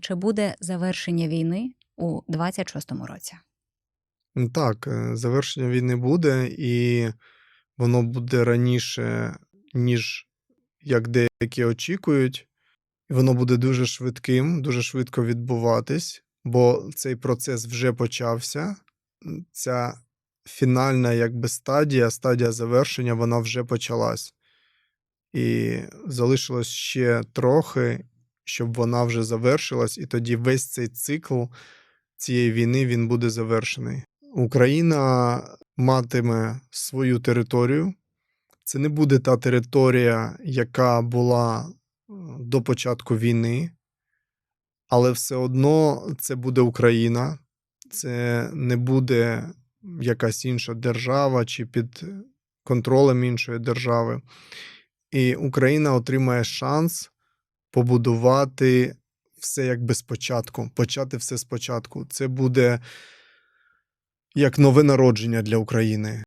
Чи буде завершення війни у 26-му році? Так, е, завершення війни буде, і воно буде раніше, ніж як деякі очікують. Воно буде дуже швидким, дуже швидко відбуватись, бо цей процес вже почався. Ця фінальна якби стадія, стадія завершення, вона вже почалась. І залишилось ще трохи, щоб вона вже завершилась, і тоді весь цей цикл цієї війни він буде завершений. Україна матиме свою територію. Це не буде та територія, яка була е, до початку війни, але все одно це буде Україна, це не буде якась інша держава чи під контролем іншої держави. І Україна отримає шанс побудувати все якби спочатку, почати все спочатку. Це буде як нове народження для України.